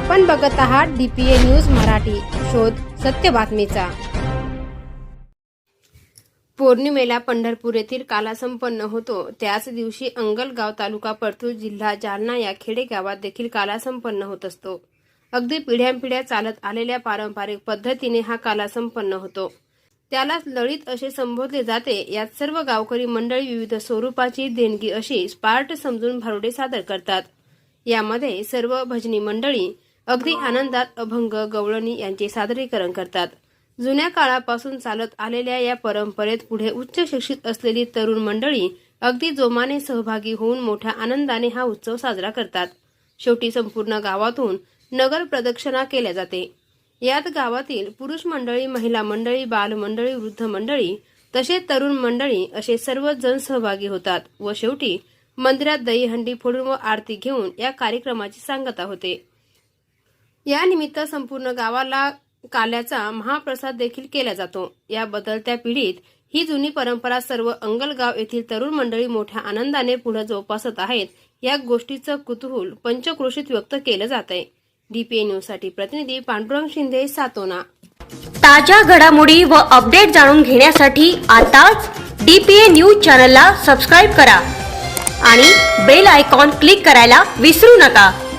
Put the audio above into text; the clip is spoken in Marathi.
आपण बघत आहात डीपीए न्यूज मराठी. शोध सत्य बातमीचा. पौर्णिमेला पंढरपूर येथील काला संपन्न होतो. त्याच दिवशी अंगलगाव तालुका परतूर जिल्हा जालना या खेडेगावात देखील काला संपन्न होत असतो. अगदी पिढ्यानपिढ्या चालत आलेल्या पारंपरिक पद्धतीने हा काला संपन्न होतो. त्यालाच लळीत असे संबोधले जाते. यात सर्व गावकरी मंडळी विविध स्वरूपाची देणगी अशी स्पार्ट समजून भारुडे सादर करतात. यामध्ये सर्व भजनी मंडळी अगदी आनंदात अभंग गवळणी यांचे सादरीकरण करतात. जुन्या काळापासून चालत आलेल्या या परंपरेत पुढे उच्च शिक्षित असलेली तरुण मंडळी अगदी जोमाने सहभागी होऊन मोठ्या आनंदाने हा उत्सव साजरा करतात. शेवटी संपूर्ण गावातून नगर प्रदक्षिणा केल्या जाते. यात गावातील पुरुष मंडळी महिला मंडळी बालमंडळी वृद्ध मंडळी तसेच तरुण मंडळी असे सर्व जण सहभागी होतात व शेवटी मंदिरात दहीहंडी फोडून व आरती घेऊन या कार्यक्रमाची सांगता होते. या निमित्त संपूर्ण गावाला काल्याचा महाप्रसाद देखील केला जातो. या बदलत्या पिढीत ही जुनी परंपरा सर्व अंगलगाव येथील तरुण मंडळी मोठ्या आनंदाने पुढे जोपासत आहेत. या गोष्टीचं कुतूहल पंचक्रोशीत व्यक्त केलं जात आहे डीपीए न्यूजसाठी प्रतिनिधी पांडुरंग शिंदे सातोना. ताज्या घडामोडी व अपडेट जाणून घेण्यासाठी आताच डीपीए न्यूज चॅनलला सबस्क्राईब करा. आणि बेल आयकॉन क्लिक करायला विसरू नका.